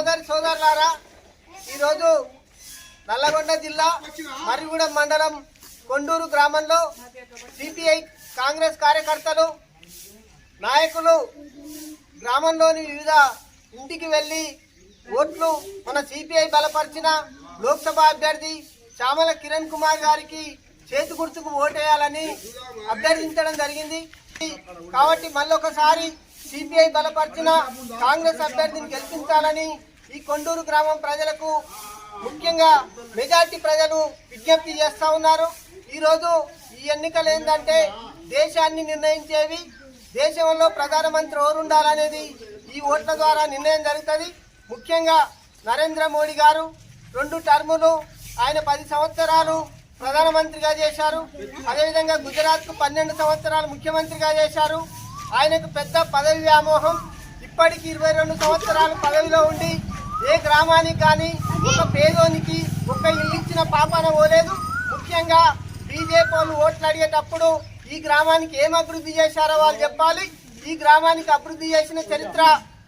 సోదరి సోదరులారా ఈరోజు నల్లగొండ జిల్లా మర్రిగూడెం మండలం కొండూరు గ్రామంలో సిపిఐ కాంగ్రెస్ కార్యకర్తలు నాయకులు గ్రామంలోని వివిధ ఇంటికి వెళ్ళి ఓట్లు మన సిపిఐ బలపరిచిన లోక్సభ అభ్యర్థి శ్యామల కిరణ్ కుమార్ గారికి చేతి గుర్తుకు ఓటేయాలని అభ్యర్థించడం జరిగింది. కాబట్టి మళ్ళొకసారి సిపిఐ బలపరిచిన కాంగ్రెస్ అభ్యర్థిని గెలిపించాలని ఈ కొండూరు గ్రామం ప్రజలకు ముఖ్యంగా మెజార్టీ ప్రజలు విజ్ఞప్తి చేస్తూ ఉన్నారు. ఈరోజు ఈ ఎన్నికలు ఏంటంటే దేశాన్ని నిర్ణయించేవి దేశంలో ప్రధానమంత్రి ఎవరు ఉండాలనేది ఈ ఓట్ల ద్వారా నిర్ణయం జరుగుతుంది. ముఖ్యంగా నరేంద్ర మోడీ గారు రెండు టర్ములు ఆయన పది సంవత్సరాలు ప్రధానమంత్రిగా చేశారు. అదేవిధంగా గుజరాత్కు పన్నెండు సంవత్సరాలు ముఖ్యమంత్రిగా చేశారు. ఆయనకు పెద్ద పదవి వ్యామోహం ఇప్పటికి ఇరవై రెండు సంవత్సరాలు పదవిలో ఉండి ఏ గ్రామానికి కానీ ఒక పేదోనికి ఒక ఇల్లు ఇచ్చిన పాపాన పోలేదు. ముఖ్యంగా బీజేపీ వాళ్ళు ఓట్లు అడిగేటప్పుడు ఈ గ్రామానికి ఏం అభివృద్ధి చేశారో వాళ్ళు చెప్పాలి. ఈ గ్రామానికి అభివృద్ధి చేసిన చరిత్ర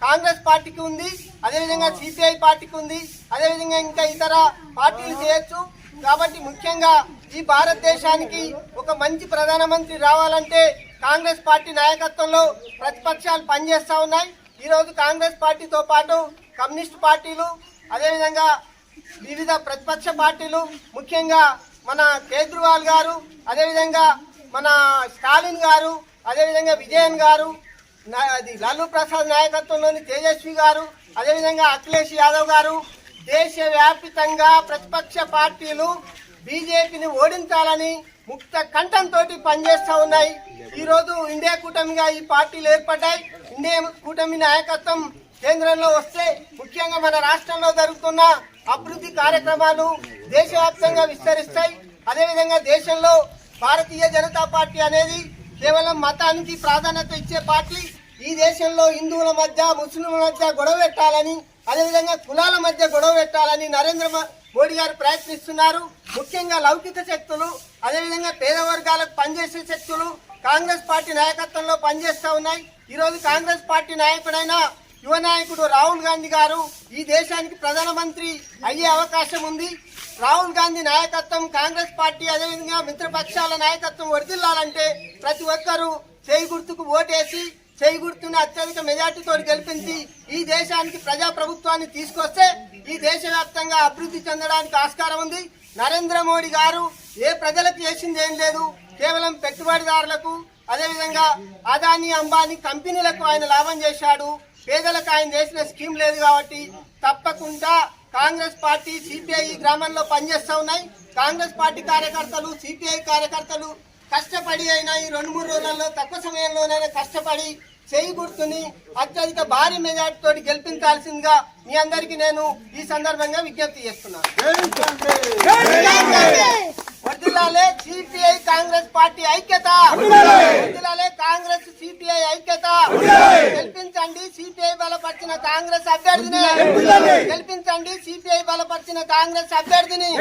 కాంగ్రెస్ పార్టీకి ఉంది అదేవిధంగా సిపిఐ పార్టీకి ఉంది అదేవిధంగా ఇంకా ఇతర పార్టీలు చేయొచ్చు. కాబట్టి ముఖ్యంగా ఈ భారతదేశానికి ఒక మంచి ప్రధానమంత్రి రావాలంటే కాంగ్రెస్ పార్టీ నాయకత్వంలో ప్రతిపక్షాలు పనిచేస్తా ఉన్నాయి. ఈరోజు కాంగ్రెస్ పార్టీతో పాటు కమ్యూనిస్ట్ పార్టీలు అదేవిధంగా వివిధ ప్రతిపక్ష పార్టీలు ముఖ్యంగా మన కేజ్రీవాల్ గారు అదేవిధంగా మన స్టాలిన్ గారు అదేవిధంగా విజయన్ గారు అది లాలూ ప్రసాద్ నాయకత్వంలోని తేజస్వి గారు అదేవిధంగా అఖిలేష్ యాదవ్ గారు దేశవ్యాప్తంగా ప్రతిపక్ష పార్టీలు బీజేపీని ఓడించాలని ముక్త కంఠంతో పనిచేస్తూ ఉన్నాయి. ఈరోజు ఇండియా కూటమిగా ఈ పార్టీలు ఏర్పడ్డాయి. ఇండియా కూటమి నాయకత్వం కేంద్రంలో వస్తే ముఖ్యంగా మన రాష్ట్రంలో జరుగుతున్న అభివృద్ధి కార్యక్రమాలు దేశవ్యాప్తంగా విస్తరిస్తాయి. అదేవిధంగా దేశంలో భారతీయ జనతా పార్టీ అనేది కేవలం మతానికి ప్రాధాన్యత ఇచ్చే పార్టీ. ఈ దేశంలో హిందువుల మధ్య ముస్లింల మధ్య గొడవ పెట్టాలని అదేవిధంగా కులాల మధ్య గొడవ పెట్టాలని నరేంద్ర మోడీ గారు ప్రయత్నిస్తున్నారు. ముఖ్యంగా లౌకిక శక్తులు అదేవిధంగా పేద వర్గాలకు పనిచేసే శక్తులు కాంగ్రెస్ పార్టీ నాయకత్వంలో పనిచేస్తూ ఉన్నాయి. ఈరోజు కాంగ్రెస్ పార్టీ నాయకుడైన యువ నాయకుడు రాహుల్ గాంధీ గారు ఈ దేశానికి ప్రధానమంత్రి అయ్యే అవకాశం ఉంది. రాహుల్ గాంధీ నాయకత్వం కాంగ్రెస్ పార్టీ అదేవిధంగా మిత్రపక్షాల నాయకత్వం వర్దిల్లాలంటే ప్రతి ఒక్కరూ చేయి గుర్తుకు ఓటేసి చేయి గుర్తుని అత్యధిక మెజార్టీతో గెలిపించి ఈ దేశానికి ప్రజా ప్రభుత్వాన్ని తీసుకొస్తే ఈ దేశవ్యాప్తంగా అభివృద్ధి చెందడానికి ఆస్కారం ఉంది. నరేంద్ర మోడీ గారు ఏ ప్రజలకు చేసింది ఏం లేదు. కేవలం పెట్టుబడిదారులకు అదేవిధంగా అదానీ అంబానీ కంపెనీలకు ఆయన లాభం చేశాడు. పేదలకు ఆయన చేసిన స్కీమ్ లేదు కాబట్టి తప్పకుండా కాంగ్రెస్ పార్టీ సిపిఐ ఈ గ్రామంలో పనిచేస్తా ఉన్నాయి. కాంగ్రెస్ పార్టీ కార్యకర్తలు సిపిఐ కార్యకర్తలు కష్టపడి అయినా ఈ రెండు మూడు రోజులలో తక్కువ సమయంలోనైనా కష్టపడి చేయి గుర్తుని అత్యధిక భారీ మెజార్టీతో గెలిపించాల్సిందిగా మీ అందరికీ నేను ఈ సందర్భంగా విజ్ఞప్తి చేస్తున్నాను. వర్దిల్లాలే సిపిఐ కాంగ్రెస్ పార్టీ ఐక్యత. వర్దిల్లాలే కాంగ్రెస్ సిపిఐ ఐక్యత. గెలిపించండి సిపిఐ బలపరిచిన కాంగ్రెస్ అభ్యర్థిని. గెలిపించండి సిపిఐ బలపరిచిన కాంగ్రెస్ అభ్యర్థిని.